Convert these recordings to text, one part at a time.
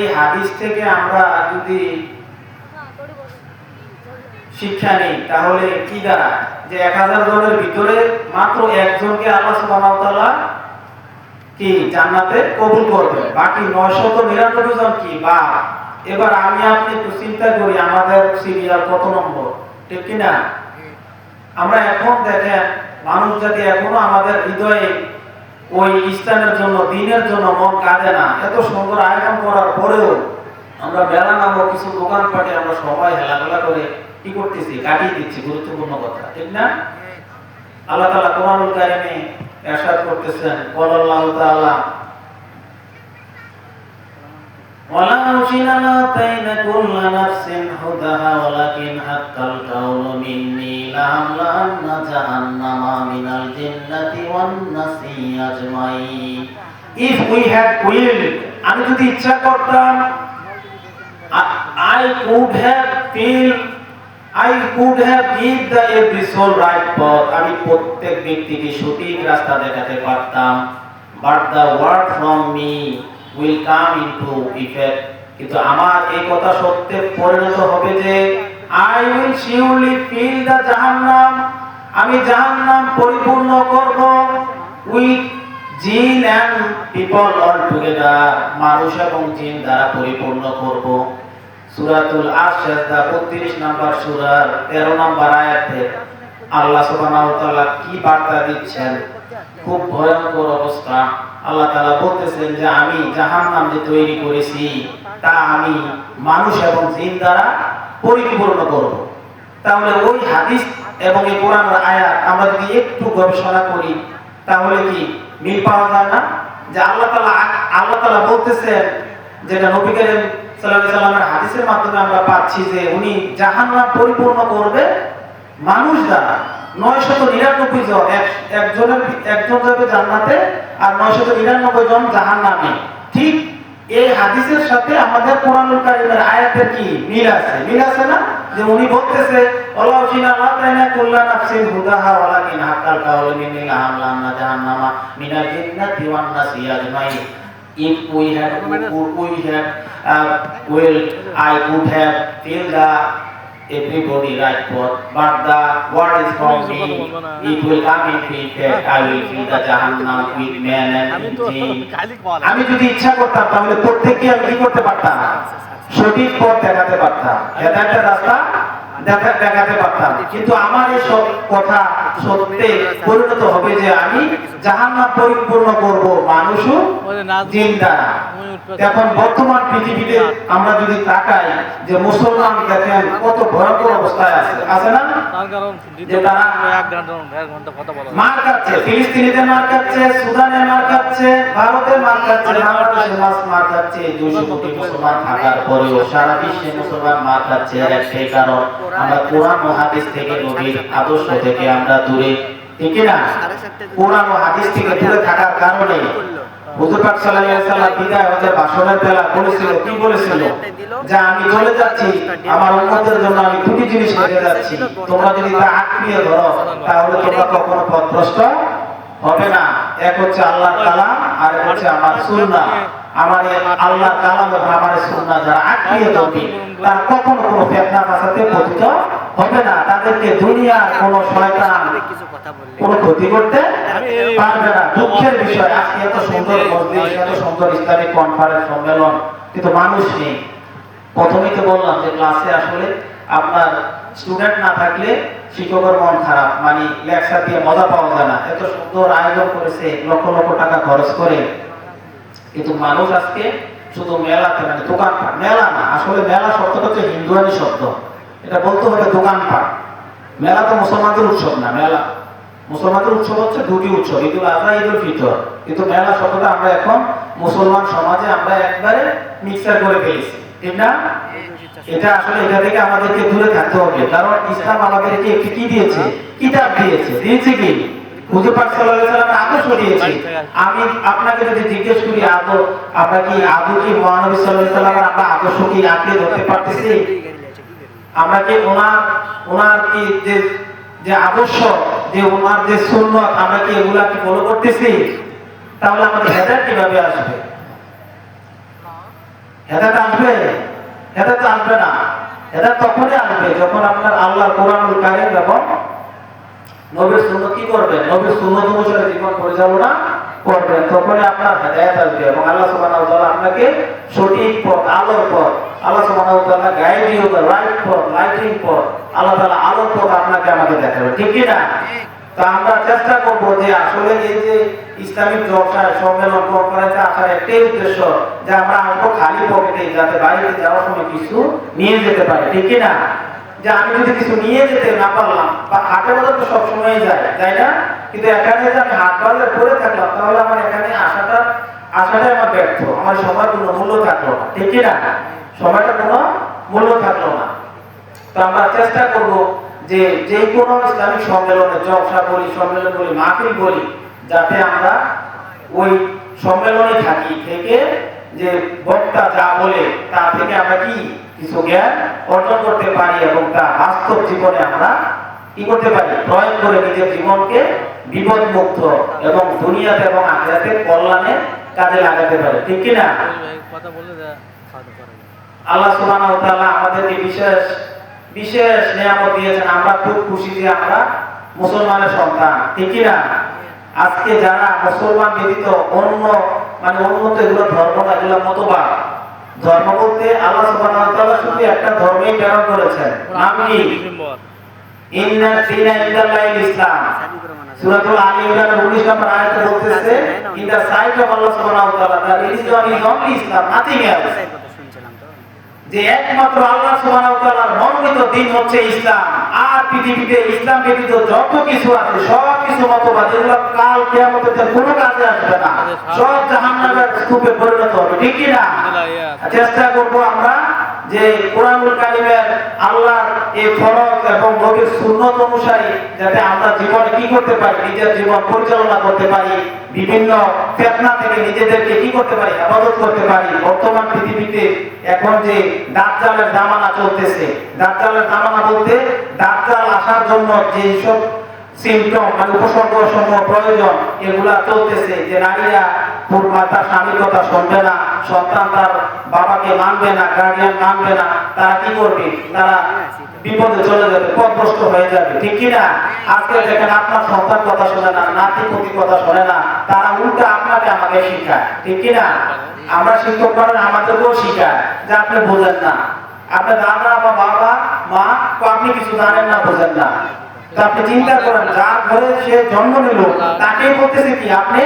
এই হাদিস থেকে আমরা যদি শিক্ষা নেই তাহলে কি দাঁড়ায় যে এক হাজার জনের ভিতরে মাত্র একজনকে আল্লাহ কি জান্নাতে কবুল করবে বাকি নয়শত নিরানব্বই জন কি? বা এবার আমি আপনি একটু চিন্তা করি আমাদের সিরিয়াল কত নম্বর? ঠিক কি না আমরা এখন দেখেন মানুষ জাতি এখনও আমাদের হৃদয়ে ওই ইসলামের জন্য দিনের জন্য মন কাঁদে না। এত সুন্দর আয়োজন করার পরেও আমরা বেলা নামক কিছু দোকানপাটে আমরা সবাই হেলাধুলা করে কি করতেছি? কাটিয়ে দিচ্ছি গুরুত্বপূর্ণ কথা ঠিক না? আল্লাহ তালা কোরআনুল কারিমে ইরশাদ করতেছেন বলাল্লাহু তাআলা ولو شئنا لآتينا كل نفس هداها ولكن حق القول مني لأملأن جهنم من الجنة والناس أجمعين If we had willed, আমি যদি ইচ্ছা করতাম I- I could have feel I could have give the every soul right path আমি প্রত্যেক ব্যক্তিকে সঠিক রাস্তা দেখাতে পারতাম but the word from me will come into effect. কিন্তু আমার এই কথা সত্যে পরিণত হবে যে, I will surely fill the জাহান্নাম। আমি জাহান্নাম পরিপূর্ণ করব with জিন এন্ড পিপল অল টুগেদার মানুষ এবং জিন দ্বারা পরিপূর্ণ করব। সূরাতুল আশ-শাজদা 32 নাম্বার সূরার 13 নাম্বার আয়াতে আল্লাহ কি বার্তা দিচ্ছেন? খুব ভয়ঙ্কর অবস্থা। আল্লাহ তাআলা বলতেছেন যে, আমি জাহান্নাম যে তৈরি করেছি, তা আমি মানুষ এবং জিন দ্বারা পরিপূর্ণ করব। তাহলে ওই হাদিস এবং এই কোরআনের আয়াত আমরা যদি একটু গবেষণা করি, তাহলে কি মিল পাওয়া যায় না? যে আল্লাহ তালা আল্লাহ তালা বলতেছেন যেটা নবী করিম আলাইহি সাল্লামের হাদিসের মাধ্যমে আমরা পাচ্ছি যে, উনি জাহান্নাম পরিপূর্ণ করবে মানুষ দ্বারা নয়শত নিরানব্বই জন একজনের একজন যাবে জান্নাতে আর নয়শত নিরানব্বই জন জাহান্নামে। ঠিক এই হাদিসের সাথে আমাদের কোরআনুল কারিমের আয়াতের কি মিল আছে? মিল আছে না? যে উনি বলতেছে if we had we had uh, will I would have filled the everybody like what but the word is from me it will come in effect I will fill the Jahannam with men and jinn আমি যদি ইচ্ছা করতাম তাহলে প্রত্যেককে আমি কি করতে পারতাম সঠিক পথ দেখাতে পারতাম হেদায়েতের রাস্তা দেখা দেখাতে পারতাম। কিন্তু আমার এই সব কথা সত্যি পরিণত হবে যে আমি জাহান্নাম পরিপূর্ণ করব মানুষও জিন দ্বারা এখন বর্তমান পৃথিবীতে আমরা যদি তাকাই যে মুসলমান দেখেন কত ভয়ঙ্কর অবস্থায় আছে। আছে না? যে তারা মার খাচ্ছে ফিলিস্তিনিদের মার খাচ্ছে সুদানে মার খাচ্ছে ভারতে মার খাচ্ছে বাংলাদেশে মাছ মার খাচ্ছে দুইশো কোটি মুসলমান থাকার পরেও সারা বিশ্বে মুসলমান মার খাচ্ছে একটাই কারণ। আমরা কোরআন ও হাদিস থেকে নবীর আদর্শ থেকে আমরা দূরে ঠিক না? কোরআন ও হাদিস থেকে দূরে থাকার কারণে হুজুর পাক সাল্লাল্লাহু আলাইহি সাল্লাম বিদায় হতে ভাষণের বেলা বলেছিল কি বলেছিল? যে আমি চলে যাচ্ছি আমার উম্মতের জন্য আমি দুটি জিনিস রেখে যাচ্ছি। তোমরা যদি তা আঁকড়িয়ে ধরো তাহলে তোমরা কখনো পথভ্রষ্ট হবে না। এক হচ্ছে আল্লাহ কালাম আর এক হচ্ছে আমার সুন্নাহ। আমার আল্লাহ কালাম এবং আমার এই সুন্নাহ যারা তারা কখনো কোনো ফেতনা পতিত হবে না। তাদেরকে কোনো শয়তান কোনো ক্ষতি করতে পারবে না। দুঃখের বিষয়, আজকে এত সুন্দর মসজিদ, এত সুন্দর ইসলামিক কনফারেন্স সম্মেলন, কিন্তু মানুষ নেই। প্রথমেই তো বললাম যে ক্লাসে আসলে আপনার স্টুডেন্ট না থাকলে শিক্ষকের মন খারাপ মানে লেকচার দিয়ে মজা পাওয়া যায় না। এত সুন্দর আয়োজন করেছে, লক্ষ লক্ষ টাকা খরচ করে। কিন্তু মানুষ আজকে শুধু মেলাতে মানে দোকানপাট। মেলা না, আসলে মেলা শব্দটা হচ্ছে হিন্দুয়ানি শব্দ। এটা বলতে হবে দোকানপাট। মেলা তো মুসলমানদের উৎসব না, মেলা। মুসলমানদের উৎসব হচ্ছে দুটি উৎসব ঈদুল আজহা ঈদুল ফিতর। কিন্তু মেলা শব্দটা আমরা এখন মুসলমান সমাজে আমরা একবারে মিক্সার করে ফেলেছি। ঠিক না এটা আসলে এটা থেকে আমাদেরকে দূরে থাকতে হবে। কারণ ইসলাম আমাদেরকে একটি কি দিয়েছে? কিতাব দিয়েছে। দিয়েছে কি? হুজুর পাক সাল্লাল্লাহু আলাইহি ওয়াসাল্লাম আদর্শ দিয়েছে আমি আপনাকে যদি জিজ্ঞেস করি আদৌ আমরা কি আদৌ কি মহানবী সাল্লাল্লাহু আলাইহি ওয়াসাল্লামের আমরা আদর্শ কি আঁকড়ে ধরতে পারতেছি? আমরা কি ওনার ওনার কি যে যে আদর্শ যে ওনার যে সুন্নত আমরা কি এগুলা কি ফলো করতেছি? তাহলে আমাদের হেদায়েত কীভাবে আসবে? হেদায়ত আসবে? হেদায়ত আসবে না। হেদায়ত তখনই আসবে যখন আপনার আল্লাহ কোরআনুল কারিম এবং নবীর কি করবেন? নবীর সুন্নত অনুসারে জীবন পরিচালনা করবেন। আপনার হেদায়ত আসবে এবং আল্লাহ সুবহানাহু তাআলা আপনাকে সঠিক পথ, আলোর পথ, আল্লাহ সুবহানাহু তাআলা রাইট পথ লাইটিং পথ, আল্লাহ তাআলা আলোর পথ আপনাকে আমাকে দেখাবে। ঠিক কি না তো আমরা চেষ্টা করব যে আসলে এই যে ইসলামিক জলসা সম্মেলন আসার একটাই উদ্দেশ্য যে আমরা আসব খালি পকেটে যাতে বাড়িতে যাওয়ার সময় কিছু নিয়ে যেতে পারি। ঠিক না যে আমি যদি কিছু নিয়ে যেতে না পারলাম, বা হাটে বাজার তো সবসময় যায়, তাই না? কিন্তু এখানে যে আমি হাট বাজার করে থাকলাম, তাহলে আমার এখানে আসাটা, আসাটাই আমার ব্যর্থ। আমার সময় কোনো মূল্য থাকল না, ঠিক না? সময়টা কোনো মূল্য থাকল না। তো আমরা চেষ্টা করব যে যে কোনো ইসলামিক সম্মেলনে, জলসা বলি, সম্মেলন বলি, মাহফিল বলি, যাতে আমরা ওই সম্মেলনে থাকি, থেকে যে বক্তা যা বলে, তা থেকে আমরা কি কিছু জ্ঞান অর্জন করতে পারি এবং তা বাস্তব জীবনে আমরা কি করতে পারি? প্রয়োগ করে নিজের জীবনকে বিপদ মুক্ত এবং দুনিয়াতে এবং আখেরাতে কল্যাণে কাজে লাগাতে পারি। ঠিক কি না? আল্লাহ সুবহানাহু ওয়া তাআলা আমাদেরকে বিশেষ বিশেষ নিয়ামত দিয়েছেন। আমরা খুব খুশি যে আমরা মুসলমানের সন্তান। ঠিক কি না? আজকে যারা মুসলমান ব্যতীত অন্য মানে উন্নত এগুলো ধর্ম এগুলো মতবাদ। ধর্ম বলতে আল্লাহ সুবহানাহু ওয়া তাআলা শুধু একটা ধর্মই প্রেরণ করেছেন। নাম কি? ইন্না দীনা ইনদাল্লাহিল ইসলাম। সূরাতুল আলী ইমরান 19 নম্বর আয়াতে বলতেছে in the sight of Allah সুবহানাহু ওয়া তাআলা the religion is only Islam nothing else যে একমাত্র আল্লাহ তাআলার মনোনীত দিন হচ্ছে ইসলাম। আর পৃথিবীতে ইসলাম ব্যতীত যত কিছু আছে সব কিছু মতবাদ এগুলো কাল কিয়ামতের কোনো কাজে আসবে না। সব জাহান্নামের স্তূপে পরিণত হবে ঠিক কি না? চেষ্টা করব আমরা যে কোরআনুল কালিমের আল্লাহর এই ফরজ এবং নবীর সুন্নত অনুসারে যাতে আমরা জীবনে কি করতে পারি, নিজের জীবন পরিচালনা করতে পারি, বিভিন্ন ফেতনা থেকে নিজেদেরকে কি করতে পারি, হেফাজত করতে পারি, বর্তমান পৃথিবীতে এখন যে দাজ্জালের জামানা চলতেছে, দাজ্জালের জামানা বলতে দাজ্জাল আসার জন্য যে সব সিমটম মানে উপসর্গ সমূহ প্রয়োজন, এগুলা চলতেছে যে নারীরা পুর মাতা স্বামীর কথা শুনবে না, সন্তান তার বাবাকে মানবে না গার্ডিয়ান মানবে না, তারা কি করবে? তারা বিপদে চলে যাবে পথভ্রষ্ট হয়ে যাবে, ঠিক কি না? আজকে দেখেন আপনার সন্তান কথা না, নাতি কথা না, তারা উল্টা আপনাকে আমাকে শিখায়, ঠিক কি না? আমরা শিক্ষক করেন আমাদেরকেও শিখায়, যে আপনি বোঝেন না। আপনার দাদা বা বাবা, মা, আপনি কিছু জানেন না, বোঝেন না। আপনি চিন্তা করেন যার ঘরে সে জন্ম নিল তাকেই বলতেছে কি আপনি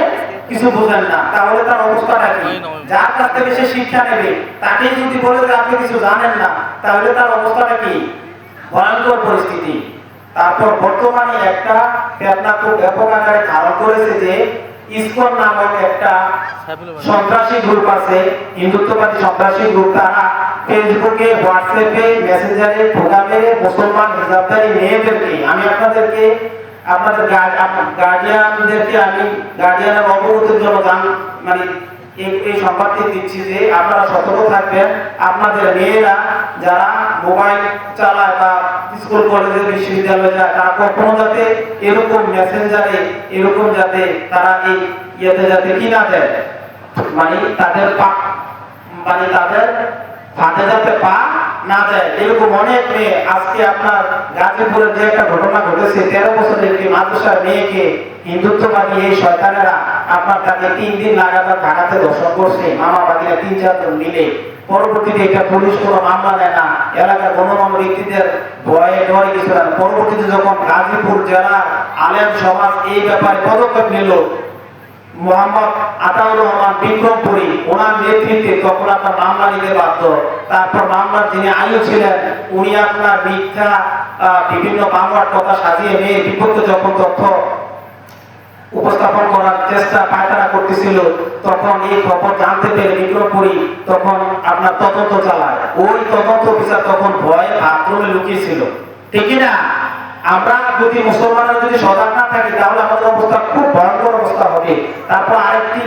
কিছু বোঝেন না। তাহলে তার অবস্থাটা কি? যার কাছ থেকে সে শিক্ষা নেবে তাকেই যদি বলে যে আপনি কিছু জানেন না তাহলে তার অবস্থাটা কি? ভয়ঙ্কর পরিস্থিতি। তারপর বর্তমানে একটা ফেতনা খুব ব্যাপক আকারে ধারণ করেছে যে ইসকন নামক একটা সন্ত্রাসী গ্রুপ আছে হিন্দুত্ববাদী সন্ত্রাসী গ্রুপ তারা ফেসবুকে, হোয়াটসঅ্যাপে, মেসেঞ্জারে মেরে মুসলমান হিজাবদারি মেয়েদেরকে আমি আপনাদেরকে আপনাদের গার্ডিয়ানদেরকে আমি গার্ডিয়ানের অবগতির জন্য জান মানে এই সংবাদটি দিচ্ছি যে আপনারা সতর্ক থাকবেন। আপনাদের মেয়েরা যারা মোবাইল চালায় বা স্কুল, কলেজে, বিশ্ববিদ্যালয়ে যায়, তারা কখনো যাতে এরকম মেসেঞ্জারে, এরকম যাতে তারা এই ইয়েতে যাতে কি না দেয় মানে তাদের মানে তাদের ফাঁদে যাতে পা না দেয়। এরকম অনেক মেয়ে আজকে আপনার গাজীপুরের যে একটা ঘটনা ঘটেছে, তেরো বছরের একটি মাদ্রাসার মেয়েকে এই শয়তানেরা আপনার তিন দিন লাগাতার ঢাকাতে দর্শন করছে। তিন চারজন মিলে। পরবর্তীতে এটা পুলিশ কোনো মামলা নেয় না। এলাকার ব্যক্তিদের ভয়ে ডরে কিছু না পরবর্তীতে যখন গাজীপুর জেলা আলেম সমাজ এই ব্যাপারে পদক্ষেপ নিল মোহাম্মদ আতাউর রহমান বিক্রমপুরী, ওনার নেতৃত্বে তখন আপনার মামলা নিতে বাধ্য। তারপর মামলার যিনি আয়ু ছিলেন, উনি আপনার মিথ্যা বিভিন্ন মামলার কথা সাজিয়ে মেয়ে বিপক্ষে যখন তথ্য উপস্থাপন করার চেষ্টা পায়তারা করতেছিল, তখন এই খবর জানতে পেরে বিক্রমপুরী তখন আপনার তদন্ত চালায়। ওই তদন্ত বিচার তখন ভয়ে বাথরুমে লুকিয়েছিল। ঠিক না? আমরা যদি মুসলমানরা যদি সজাগ না থাকি, তাহলে আমাদের অবস্থা খুব ভয়ঙ্কর অবস্থা হবে। তারপর আরেকটি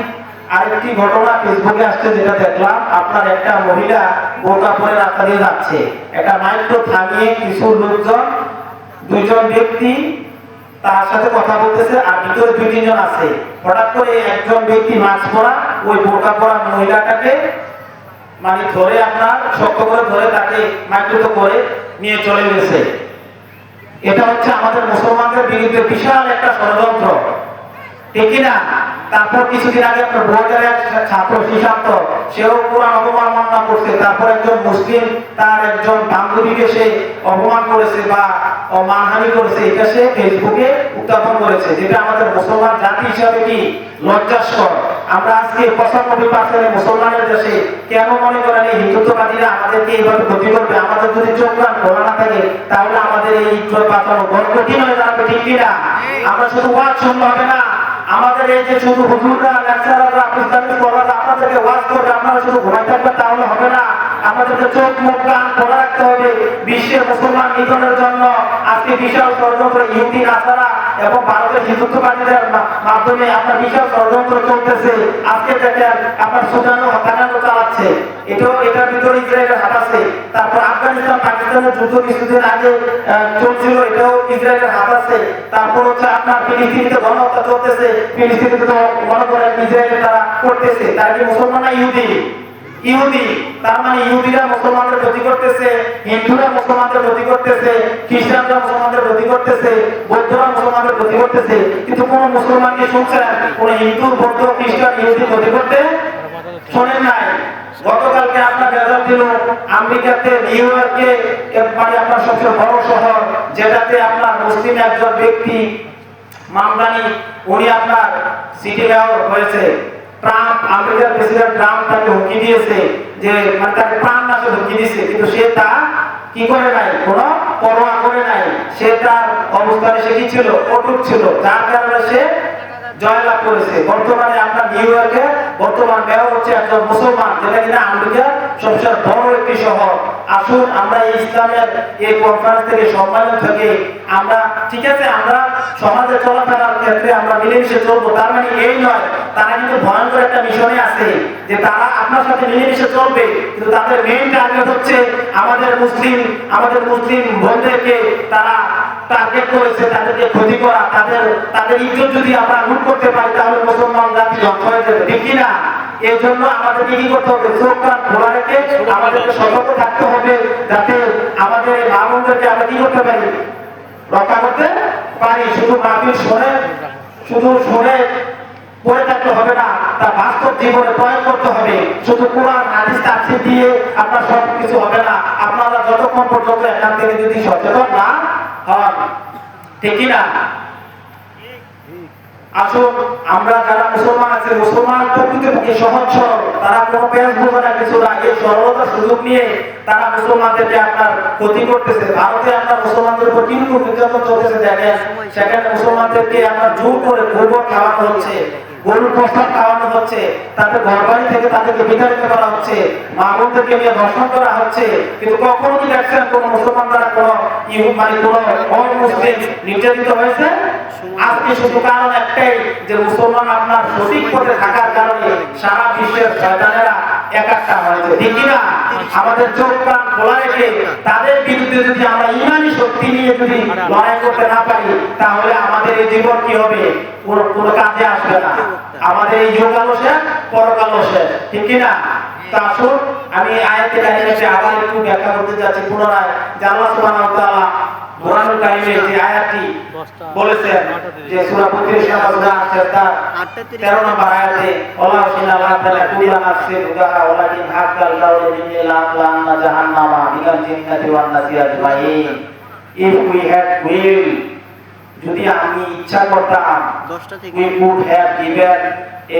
আরেকটি ঘটনা ফেসবুকে আসছে, যেটা দেখলাম, আপনার একটা মহিলা বোরকা পরে রাস্তা দিয়ে যাচ্ছে। একটা মাইক্রো থামিয়ে কিছু লোকজন, দুইজন ব্যক্তি তার সাথে কথা বলতেছে, আর ভিতরে দুই তিনজন আছে। হঠাৎ করে একজন ব্যক্তি মাছ পরা, ওই বোরকা পরা মহিলাটাকে মানে ধরে আপনার, শক্ত করে ধরে তাকে মাইক্রোত করে নিয়ে চলে গেছে। এটা হচ্ছে আমাদের মুসলমানদের বিরুদ্ধে বিশাল একটা ষড়যন্ত্র। ঠিক না তারপর কিছুদিন আগে আপনার বোর্ডের এক ছাত্র সুশান্ত সেও কোরআন অবমাননা করছে। তারপর একজন মুসলিম, তার একজন বান্ধবীকে সে অপমান করেছে বা ও মানহানি করেছে। এটা সে ফেসবুকে উত্থাপন করেছে। যেটা আমাদের মুসলমান জাতি হিসাবে কি? লজ্জাস্কর। আমরা আজকে পঁচানব্বই পার্সেন্ট মুসলমানের দেশে কেন মনে করেন এই হিন্দুত্ববাদীরা আমাদেরকে এইভাবে ক্ষতি করবে? আমাদের যদি চোখ কান খোলা না থাকে, তাহলে আমাদের এই ইজ্জত বাঁচানো বড় কঠিন হয়ে দাঁড়াবে, ঠিক কিনা? আমরা শুধু ওয়াজ শুনতে হবে না। আমাদের এই যে শুধু হুজুররা ইসলামিক স্কলাররা আপনাদেরকে ওয়াজ করবে, আপনারা শুধু ঘুমাই থাকবেন, তাহলে হবে না। আমাদেরকে চোখ মুখ কান খোলা হবে। বিশ্বের মুসলমান নিধনের জন্য আজকে বিশাল ষড়যন্ত্র ইহুদি নাসারা এবং ভারতের হিন্দুত্ববাদীদের মাধ্যমে আপনার বিশাল ষড়যন্ত্র চলতেছে। আজকে দেখেন আপনার সুদানও হত্যাকাণ্ড চালাচ্ছে। এটাও এটার ভিতরে ইসরায়েলের হাত আছে। তারপর আফগানিস্তান, পাকিস্তানের যুদ্ধ কিছুদিন আগে চলছিল, এটাও ইসরায়েলের হাত আছে। তারপর হচ্ছে আপনার ফিলিস্তিনিতে গণহত্যা চলতেছে। ফিলিস্তিনিতে তো ইসরায়েলের তারা করতেছে। তারা কি মুসলমান ইহুদি? ইহুদি, তার মানে ইহুদিরা মুসলমানদের ক্ষতি করতেছে, হিন্দুরা মুসলমানদের ক্ষতি করতেছে, খ্রিস্টানরা মুসলমানদের ক্ষতি করতেছে, বৌদ্ধরা মুসলমানদের ক্ষতি করতেছে, কিন্তু কোন মুসলমানকে শুনছেন কোন হিন্দু, বৌদ্ধ, খ্রিস্টান, ইহুদি ক্ষতি করতে শোনেন নাই। গতকালকে আপনার রেজাল্ট দিল, আমেরিকাতে, নিউ ইয়র্কে মানে আপনার সবচেয়ে বড় শহর, যেটাতে আপনার মুসলিম একজন ব্যক্তি, মামদানি, উনি আপনার সিটি মেয়র হয়েছে। ট্রাম্প আমেরিকার প্রেসিডেন্ট ট্রাম্প তাকে হুমকি দিয়েছে যে মানে তাকে প্রাণ নাশের হুমকি দিয়েছে, কিন্তু সে তা কি করে নাই? কোনো পরোয়া করে নাই। সে তার অবস্থানে সে কি ছিল? কটুক ছিল। যার কারণে সে জয়লাভ করেছে। বর্তমানে আপনার নিউ ইয়র্কে বর্তমান মেয়র হচ্ছে একজন মুসলমান, যেটা কিনা আমেরিকার সবচেয়ে বড় একটি শহর। আসুন, আমরা এই ইসলামের এই কনফারেন্স থেকে সম্মেলন থেকে। আমরা, ঠিক আছে, আমরা সমাজে চলাফেরার ক্ষেত্রে আমরা মিলেমিশে চলবো। তার মানে এই নয়, তারা কিন্তু ভয়ঙ্কর একটা মিশনে আছে, যে তারা আপনার সাথে মিলেমিশে চলবে, কিন্তু তাদের মেইন টার্গেট হচ্ছে আমাদের মুসলিম আমাদের মুসলিম বোনদেরকে তারা টার্গেট করেছে, তাদেরকে ক্ষতি করা, তাদের তাদের ইজ্জত যদি আমরা লুট করতে পারি তাহলে মুসলমান জাতি ধ্বংস হয়ে যাবে, ঠিক কি না এই জন্য আমাদেরকে কি করতে হবে? চোখ কান খোলা রেখে আমাদেরকে সতর্ক থাকতে হবে, যাতে আমাদের মা আমরা কি করতে পারি? রক্ষা করতে পারি। শুধু মাহফিল শুনে, শুধু শুনে, পড়ে থাকতে হবে না, তা বাস্তব জীবনে প্রয়োগ করতে হবে। শুধু কোরআন, হাদিস, তাফসীর দিয়ে আপনার সব কিছু হবে না। আপনারা যতক্ষণ পর্যন্ত এখান থেকে যদি সচেতন না হন, ঠিক না আসুন আমরা যারা মুসলমান আছে, মুসলমান প্রকৃতপক্ষে সহজ সরল। তারা কোনো পেঁয়াজ বোঝে না কিছু না এই সরলতার সুযোগ নিয়ে তারা মুসলমানদেরকে আপনার ক্ষতি করতেছে। ভারতে আপনার মুসলমানদের উপর কিন্তু নির্যাতন চলতেছে, দেখেন। সেখানে মুসলমানদেরকে আপনার জোর করে গোবর খাওয়ানো হচ্ছে, গরুর প্রস্তাব খাওয়ানো হচ্ছে তাদের ঘর বাড়ি থেকে তাদেরকে বিতাড়িত করা হচ্ছে মা বোনদেরকে নিয়ে ধর্ষণ করা হচ্ছে। কিন্তু কখনো কি দেখছেন কোন মুসলমান দ্বারা কোন মানে কোন অমুসলিম নির্যাতিত হয়েছে? আজকে শুধু কারণ একটাই যে মুসলমান আপনার সঠিক পথে থাকার কারণে সারা বিশ্বের শয়তানেরা একাত্তা হয়েছে। ঠিক না আমাদের চোখ কান খোলা রেখে তাদের বিরুদ্ধে যদি আমরা ইমানি শক্তি নিয়ে যদি লড়াই করতে না পারি, তাহলে আমাদের এই জীবন কি হবে? কোনো কোনো কাজে আসবে না। আমাদের এই যোগালো শেষ পরকালো শেষ। ঠিক কি না তা আসুন, আমি আয়াতে কাহিনীতে আবার একটু ব্যাখ্যা করতে যাচ্ছি পুনরায়। যে আল্লাহ কোরআনুল কারীমে যে আয়াতটি বলেছেন যে সূরা 32 নম্বর সূরা আশ-শাদ্দা 13 নম্বর আয়াতে আল্লাহ সুবহানাহু ওয়া তাআলা কুল্লা নাফসিন হুদাহা ওয়ালাকিন হাক্কাল মিন্নি জাহান্নামা মিনাল জিন্নাতি ওয়ান নাসি আজমাইন। If we had will যদি আমি ইচ্ছা করতাম দশটা থেকে we would have given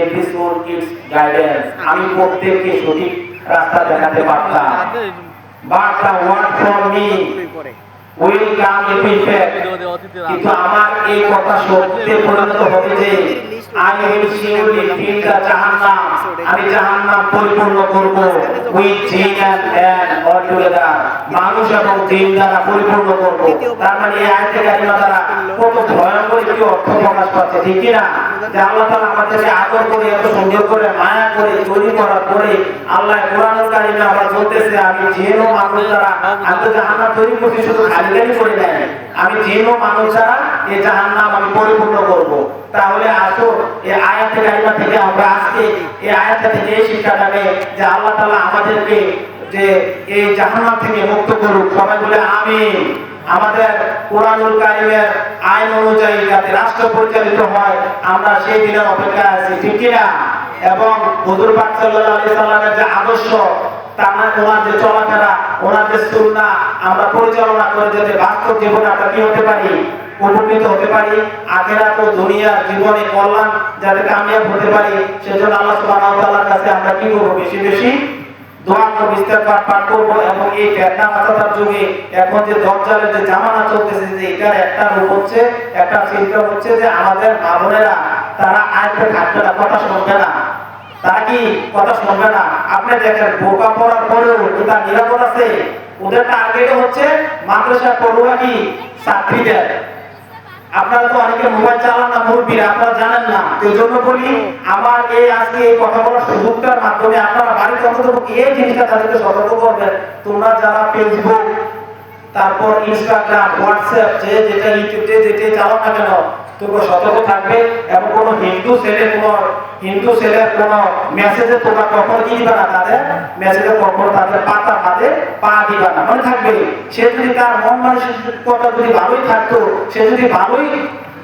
every soul its guidance আমি প্রত্যেককে সঠিক রাস্তা দেখাতে পারতাম। the word from me আমার এই কথা সত্যে পরিণত হবে যে আই এম সিউরি ফিল আমি জাহান্নাম পরিপূর্ণ করব jinn and man all together মানুষ এবং জিন দ্বারা পরিপূর্ণ করব। তার মানে এই আয়াতে কারিমা দ্বারা কত ভয়ঙ্কর একটি অর্থ প্রকাশ পাচ্ছে, ঠিক না? যে আল্লাহ তাআলা আমাদেরকে আদর করে, এত সুন্দর করে, মায়া করে, তৈরি করার পরে আল্লাহ কোরআনুল কারিমে আবার বলতেছে, আমি জিন মানুষ দ্বারা আমি তৈরি করছি, শুধু খালি খালি করে দেয়। আমি জিন মানুষ ছাড়া এই জাহান্নাম আমি পরিপূর্ণ করব। তাহলে আসো, এই আয়াত কারিমা থেকে আমরা আজকে এই আয়াত থেকে এই শিক্ষাটাকে যে আল্লাহ তাআলা আমাদেরকে যে এই জাহান্নাম থেকে মুক্ত করুক, সবাই বলে আমিন। আমাদের কোরআনুল কারিমের আইন অনুযায়ী যাতে রাষ্ট্র পরিচালিত হয়, আমরা সেই দিনের অপেক্ষায় আছি, ঠিক কিনা? এবং হুজুর পাক সাল্লাল্লাহু আলাইহি সাল্লামের যে আদর্শ এবং এখন যে জামানা চলতেছে, যে এটার একটা রূপ হচ্ছে, একটা সিমটম হচ্ছে যে আমাদের মা তারা আয়তে থাকবে না, কথা শুনবে না। তারা কি কথা শুনবে না? আপনি দেখেন, বোকা পড়ার পরেও তার নিরাপদ আছে? ওদের টার্গেট হচ্ছে মাদ্রাসা পড়ুয়া কি? ছাত্রীদের। আপনারা তো অনেকে মোবাইল চালান না, মুরব্বীরা, আপনারা জানেন না। এই জন্য বলি, আমার এই আজকে এই কথা বলার সুযোগটার মাধ্যমে আপনারা বাড়িতে অন্তত এই জিনিসটা তাদেরকে সতর্ক করবেন। তোমরা যারা ফেসবুক তারপর ইনস্টাগ্রাম হোয়াটসঅ্যাপ যে যেটা ইউটিউব যে যেটা চালাও না কেন তোমরা সতর্ক থাকবে এবং কোনো হিন্দু ছেলে কোনো হিন্দু ছেলের কোনো মেসেজে তোমরা কখনো কি দিবে না? তাদের মেসেজে কখনো তাদের পাতা হাতে পা দিবে না। মনে থাকবে, সে যদি তার মন মানসিকতা যদি ভালোই থাকতো, সে যদি ভালোই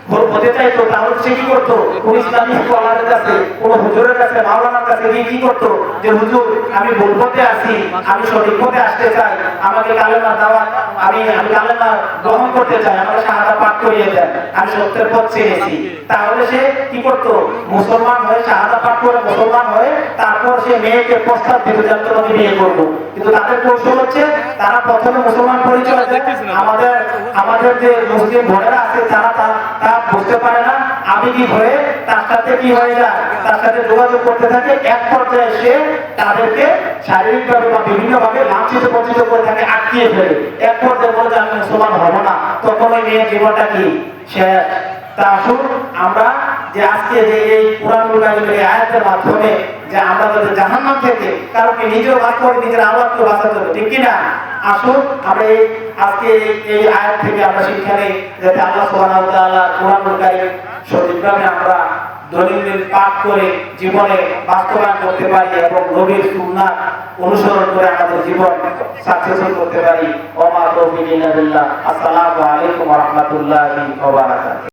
হতে চাইতো তাহলে সে কি করতো? কোন ইসলামী স্কলারের কাছে কোন হুজুরের কাছে মাওলানার কাছে গিয়ে কি করতো? যে হুজুর আমি ভুল পথে আছি আমি সঠিক পথে আসতে চাই আমাকে কালেমা দাওয়াত আমি আমি কালেমা গ্রহণ করতে চাই আমাকে শাহাদা পাঠ করিয়ে দেন আমি সত্যের পথ চেয়েছি। তাহলে সে কি করতো? মুসলমান হয়ে শাহাদা পাঠ করে মুসলমান হয়ে তারপর সে মেয়েকে প্রস্তাব দিতে যে আমি বিয়ে করব। কিন্তু তাদের কৌশল হচ্ছে তারা প্রথমে মুসলমান পরিচয় দেয়। আমাদের আমাদের যে মুসলিম বোনেরা আছে তারা তা- তা বুঝতে পারে না আবেগী হয়ে, তার সাথে কি হয়ে যায়, তার সাথে যোগাযোগ করতে থাকে, এক পর্যায়ে সে তাদেরকে শারীরিকভাবে বা বিভিন্নভাবে লাঞ্ছিত বঞ্চিত করে থাকে, আটকিয়ে ফেলে। এক পর্যায়ে বলে যে, আমি মুসলমান হব না। তখন ওই মেয়ের জীবনটা কি? শেষ। জীবনে বাস্তবায়ন করতে পারি এবং নবীর সুন্নাত অনুসরণ করে আমাদের জীবন সাকসেসফুল করতে পারি। ওমা তৌফিক আলাইকুম